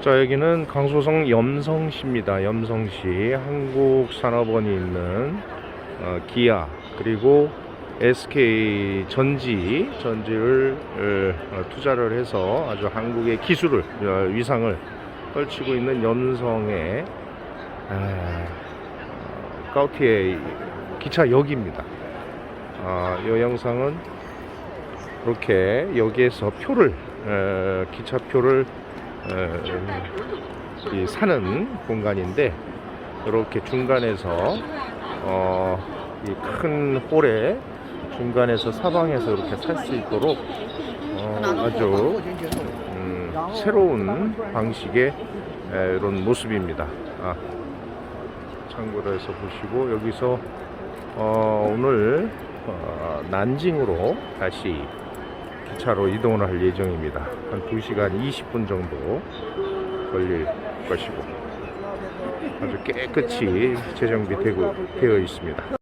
자 여기는 강소성 염성시입니다. 염성시 한국산업원이 있는 어, 기아 그리고 SK 전지 전지를 어, 투자를 해서 아주 한국의 기술을 어, 위상을 떨치고 있는 염성의 아, 가우티의 기차역입니다. 아, 이 영상은 이렇게 여기에서 표를 에, 기차표를 에, 이 사는 공간인데 이렇게 중간에서 어, 이큰 홀에 중간에서 사방에서 이렇게 살수 있도록 어, 아주 음, 새로운 방식의 에, 이런 모습입니다. 아, 참고로 해서 보시고 여기서 어, 오늘 어, 난징으로 다시 기 차로 이동을 할 예정입니다. 한 2시간 20분 정도 걸릴 것이고 아주 깨끗이 재정비되고 되어 있습니다.